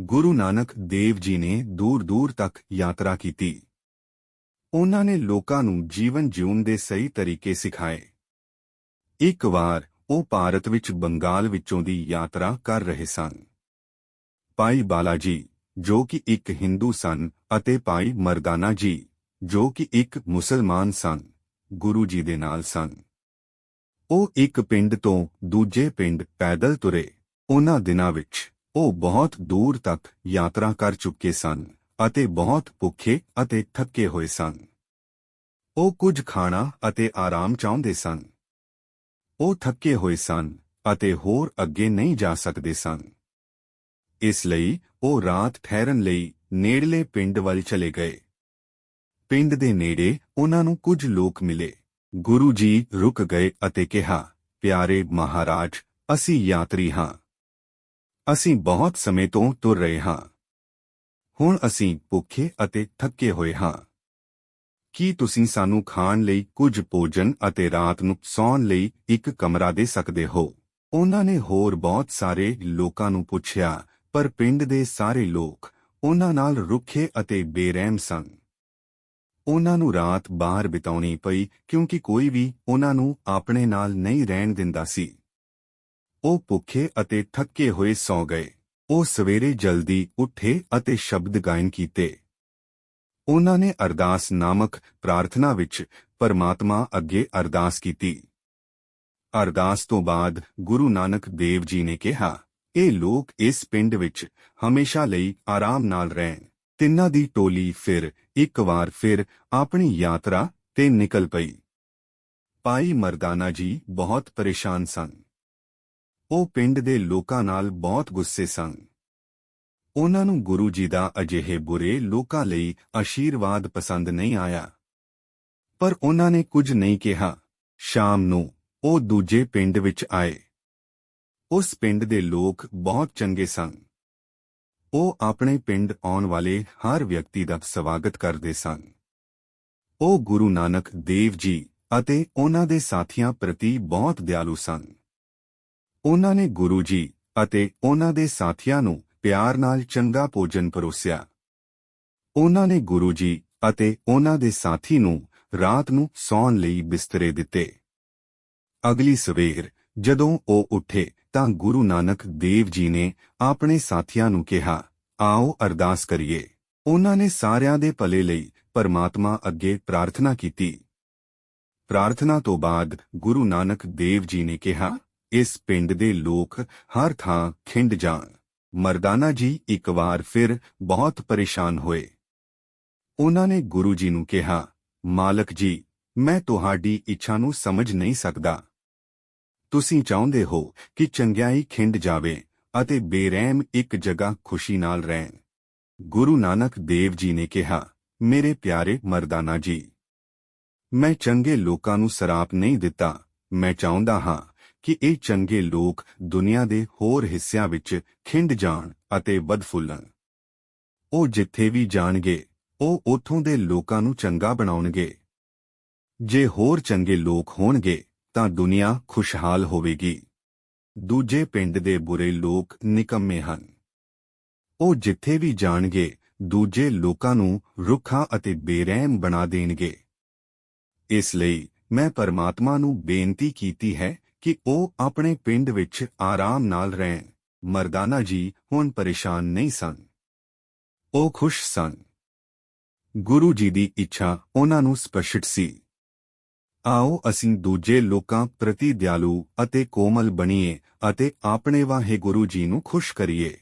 ਗੁਰੂ ਨਾਨਕ ਦੇਵ ਜੀ ਨੇ ਦੂਰ-ਦੂਰ ਤੱਕ ਯਾਤਰਾ ਕੀਤੀ। ਉਹਨਾਂ ਨੇ ਲੋਕਾਂ ਨੂੰ ਜੀਵਨ ਜਿਉਣ ਦੇ ਸਹੀ ਤਰੀਕੇ ਸਿਖਾਏ। ਇੱਕ ਵਾਰ ਉਹ ਭਾਰਤ ਵਿੱਚ ਬੰਗਾਲ ਵਿੱਚੋਂ ਦੀ ਯਾਤਰਾ ਕਰ ਰਹੇ ਸਨ। ਭਾਈ ਬਾਲਾ ਜੀ ਜੋ ਕਿ ਇੱਕ ਹਿੰਦੂ ਸਨ ਅਤੇ ਭਾਈ ਮਰਦਾਨਾ ਜੀ, ਜੋ ਕਿ ਇੱਕ ਮੁਸਲਮਾਨ ਸਨ, ਗੁਰੂ ਜੀ ਦੇ ਨਾਲ ਸਨ। ਉਹ ਇੱਕ ਪਿੰਡ ਤੋਂ ਦੂਜੇ ਪਿੰਡ ਪੈਦਲ ਤੁਰੇ। ਉਹਨਾਂ ਦਿਨਾਂ ਵਿੱਚ ਉਹ ਬਹੁਤ ਦੂਰ ਤੱਕ ਯਾਤਰਾ ਕਰ ਚੁੱਕੇ ਸਨ ਅਤੇ ਬਹੁਤ ਭੁੱਖੇ ਅਤੇ ਥੱਕੇ ਹੋਏ ਸਨ। ਉਹ ਕੁਝ ਖਾਣਾ ਅਤੇ ਆਰਾਮ ਚਾਹੁੰਦੇ ਸਨ। ਉਹ ਥੱਕੇ ਹੋਏ ਸਨ ਅਤੇ ਹੋਰ ਅੱਗੇ ਨਹੀਂ ਜਾ ਸਕਦੇ ਸਨ। ਇਸ ਲਈ ਉਹ ਰਾਤ ਠਹਿਰਨ ਲਈ ਨੇੜਲੇ ਪਿੰਡ ਵੱਲ ਚਲੇ ਗਏ। ਪਿੰਡ ਦੇ ਨੇੜੇ ਉਹਨਾਂ ਨੂੰ ਕੁਝ ਲੋਕ ਮਿਲੇ। ਗੁਰੂ ਜੀ ਰੁਕ ਗਏ ਅਤੇ ਕਿਹਾ, ਪਿਆਰੇ ਮਹਾਰਾਜ, ਅਸੀਂ ਯਾਤਰੀ ਹਾਂ। ਅਸੀਂ ਬਹੁਤ ਸਮੇਂ ਤੋਂ ਤੁਰ ਰਹੇ ਹਾਂ। ਹੁਣ ਅਸੀਂ ਭੁੱਖੇ ਅਤੇ ਥੱਕੇ ਹੋਏ ਹਾਂ। ਕੀ ਤੁਸੀਂ ਸਾਨੂੰ ਖਾਣ ਲਈ ਕੁਝ ਭੋਜਨ ਅਤੇ ਰਾਤ ਨੂੰ ਸੌਣ ਲਈ ਇੱਕ ਕਮਰਾ ਦੇ ਸਕਦੇ ਹੋ? ਉਹਨਾਂ ਨੇ ਹੋਰ ਬਹੁਤ ਸਾਰੇ ਲੋਕਾਂ ਨੂੰ ਪੁੱਛਿਆ, ਪਰ ਪਿੰਡ ਦੇ ਸਾਰੇ ਲੋਕ ਉਹਨਾਂ ਨਾਲ ਰੁੱਖੇ ਅਤੇ ਬੇਰਹਿਮ ਸਨ। ਉਹਨਾਂ ਨੂੰ ਰਾਤ ਬਾਹਰ ਬਿਤਾਉਣੀ ਪਈ ਕਿਉਂਕਿ ਕੋਈ ਵੀ ਉਹਨਾਂ ਨੂੰ ਆਪਣੇ ਨਾਲ ਨਹੀਂ ਰਹਿਣ ਦਿੰਦਾ ਸੀ। ਉਹ ਭੁੱਖੇ ਅਤੇ ਥੱਕੇ ਹੋਏ ਸੌਂ ਗਏ। ਉਹ ਸਵੇਰੇ ਜਲਦੀ ਉੱਠੇ ਅਤੇ ਸ਼ਬਦ ਗਾਇਨ ਕੀਤੇ। ਉਹਨਾਂ ਨੇ ਅਰਦਾਸ ਨਾਮਕ ਪ੍ਰਾਰਥਨਾ ਵਿੱਚ ਪਰਮਾਤਮਾ ਅੱਗੇ ਅਰਦਾਸ ਕੀਤੀ। ਅਰਦਾਸ ਤੋਂ ਬਾਅਦ ਗੁਰੂ ਨਾਨਕ ਦੇਵ ਜੀ ਨੇ ਕਿਹਾ, ਇਹ ਲੋਕ ਇਸ ਪਿੰਡ ਵਿੱਚ ਹਮੇਸ਼ਾ ਲਈ ਆਰਾਮ ਨਾਲ ਰਹਿਣ। ਤਿੰਨਾਂ ਦੀ ਟੋਲੀ ਫਿਰ ਇੱਕ ਵਾਰ ਫਿਰ ਆਪਣੀ ਯਾਤਰਾ ਤੇ ਨਿਕਲ ਪਈ। ਪਾਈ ਮਰਦਾਨਾ ਜੀ ਬਹੁਤ ਪਰੇਸ਼ਾਨ ਸਨ। ਉਹ ਪਿੰਡ ਦੇ ਲੋਕਾਂ ਨਾਲ ਬਹੁਤ ਗੁੱਸੇ ਸਨ। ਉਹਨਾਂ ਨੂੰ ਗੁਰੂ ਜੀ ਦਾ ਅਜਿਹੇ ਬੁਰੇ ਲੋਕਾਂ ਲਈ ਆਸ਼ੀਰਵਾਦ ਪਸੰਦ ਨਹੀਂ ਆਇਆ। ਪਰ ਉਹਨਾਂ ਨੇ ਕੁਝ ਨਹੀਂ ਕਿਹਾ। ਸ਼ਾਮ ਨੂੰ ਉਹ ਦੂਜੇ ਪਿੰਡ ਵਿੱਚ ਆਏ। ਉਸ ਪਿੰਡ ਦੇ ਲੋਕ ਬਹੁਤ ਚੰਗੇ ਸਨ। ਉਹ ਆਪਣੇ ਪਿੰਡ ਆਉਣ ਵਾਲੇ ਹਰ ਵਿਅਕਤੀ ਦਾ ਸਵਾਗਤ ਕਰਦੇ ਸਨ। ਉਹ ਗੁਰੂ ਨਾਨਕ ਦੇਵ ਜੀ ਅਤੇ ਉਹਨਾਂ ਦੇ ਸਾਥੀਆਂ ਪ੍ਰਤੀ ਬਹੁਤ ਦਿਆਲੂ ਸਨ। ਉਹਨਾਂ ਨੇ ਗੁਰੂ ਜੀ ਅਤੇ ਉਹਨਾਂ ਦੇ ਸਾਥੀਆਂ ਨੂੰ ਪਿਆਰ ਨਾਲ ਚੰਗਾ ਭੋਜਨ ਪਰੋਸਿਆ। ਉਹਨਾਂ ਨੇ ਗੁਰੂ ਜੀ ਅਤੇ ਉਹਨਾਂ ਦੇ ਸਾਥੀ ਨੂੰ ਰਾਤ ਨੂੰ ਸੌਣ ਲਈ ਬਿਸਤਰੇ ਦਿੱਤੇ। ਅਗਲੀ ਸਵੇਰ ਜਦੋਂ ਉਹ ਉੱਠੇ ਤਾਂ ਗੁਰੂ ਨਾਨਕ ਦੇਵ ਜੀ ਨੇ ਆਪਣੇ ਸਾਥੀਆਂ ਨੂੰ ਕਿਹਾ, ਆਓ ਅਰਦਾਸ ਕਰੀਏ। ਉਹਨਾਂ ਨੇ ਸਾਰਿਆਂ ਦੇ ਭਲੇ ਲਈ ਪਰਮਾਤਮਾ ਅੱਗੇ ਪ੍ਰਾਰਥਨਾ ਕੀਤੀ। ਪ੍ਰਾਰਥਨਾ ਤੋਂ ਬਾਅਦ ਗੁਰੂ ਨਾਨਕ ਦੇਵ ਜੀ ਨੇ ਕਿਹਾ ਇਸ ਪਿੰਡ ਦੇ ਲੋਕ ਹਰ ਥਾਂ ਖਿੰਡ ਜਾਣ। ਮਰਦਾਨਾ ਜੀ ਇੱਕ ਵਾਰ ਫਿਰ ਬਹੁਤ ਪਰੇਸ਼ਾਨ ਹੋਏ। ਉਹਨਾਂ ਨੇ ਗੁਰੂ ਜੀ ਨੂੰ ਕਿਹਾ, ਮਾਲਕ ਜੀ, ਮੈਂ ਤੁਹਾਡੀ ਇੱਛਾ ਨੂੰ ਸਮਝ ਨਹੀਂ ਸਕਦਾ। ਤੁਸੀਂ ਚਾਹੁੰਦੇ ਹੋ ਕਿ ਚੰਗਿਆਈ ਖਿੰਡ ਜਾਵੇ ਅਤੇ ਬੇਰਹਿਮ ਇੱਕ ਜਗ੍ਹਾ ਖੁਸ਼ੀ ਨਾਲ ਰਹਿਣ। ਗੁਰੂ ਨਾਨਕ ਦੇਵ ਜੀ ਨੇ ਕਿਹਾ, ਮੇਰੇ ਪਿਆਰੇ ਮਰਦਾਨਾ ਜੀ, ਮੈਂ ਚੰਗੇ ਲੋਕਾਂ ਨੂੰ ਸਰਾਪ ਨਹੀਂ ਦਿੱਤਾ। ਮੈਂ ਚਾਹੁੰਦਾ ਹਾਂ ਕਿ ਇਹ ਚੰਗੇ ਲੋਕ ਦੁਨੀਆ ਦੇ ਹੋਰ ਹਿੱਸਿਆਂ ਵਿੱਚ ਖਿੰਡ ਜਾਣ ਅਤੇ ਵੱਧ ਫੁੱਲਣ। ਉਹ ਜਿੱਥੇ ਵੀ ਜਾਣਗੇ, ਉਹ ਉਥੋਂ ਦੇ ਲੋਕਾਂ ਨੂੰ ਚੰਗਾ ਬਣਾਉਣਗੇ। ਜੇ ਹੋਰ ਚੰਗੇ ਲੋਕ ਹੋਣਗੇ, ਤਾਂ ਦੁਨੀਆ ਖੁਸ਼ਹਾਲ ਹੋਵੇਗੀ। ਦੂਜੇ ਪਿੰਡ ਦੇ ਬੁਰੇ ਲੋਕ ਨਿਕੰਮੇ ਹਨ। ਉਹ ਜਿੱਥੇ ਵੀ ਜਾਣਗੇ, ਦੂਜੇ ਲੋਕਾਂ ਨੂੰ ਰੁੱਖਾਂ ਅਤੇ ਬੇਰਹਿਮ ਬਣਾ ਦੇਣਗੇ। ਇਸ ਲਈ ਮੈਂ ਪਰਮਾਤਮਾ ਨੂੰ ਬੇਨਤੀ ਕੀਤੀ ਹੈ ਕਿ ਉਹ ਆਪਣੇ ਪਿੰਡ ਵਿੱਚ ਆਰਾਮ ਨਾਲ ਰਹਿਣ। ਮਰਦਾਨਾ ਜੀ ਹੁਣ ਪਰੇਸ਼ਾਨ ਨਹੀਂ ਸਨ। ਉਹ ਖੁਸ਼ ਸਨ। ਗੁਰੂ ਜੀ ਦੀ ਇੱਛਾ ਉਹਨਾਂ ਨੂੰ ਸਪਸ਼ਟ ਸੀ। ਆਓ ਅਸੀਂ ਦੂਜੇ ਲੋਕਾਂ ਪ੍ਰਤੀ ਦਿਆਲੂ ਅਤੇ ਕੋਮਲ ਬਣੀਏ ਅਤੇ ਆਪਣੇ ਵਾਹੇ ਗੁਰੂ ਜੀ ਨੂੰ ਖੁਸ਼ ਕਰੀਏ।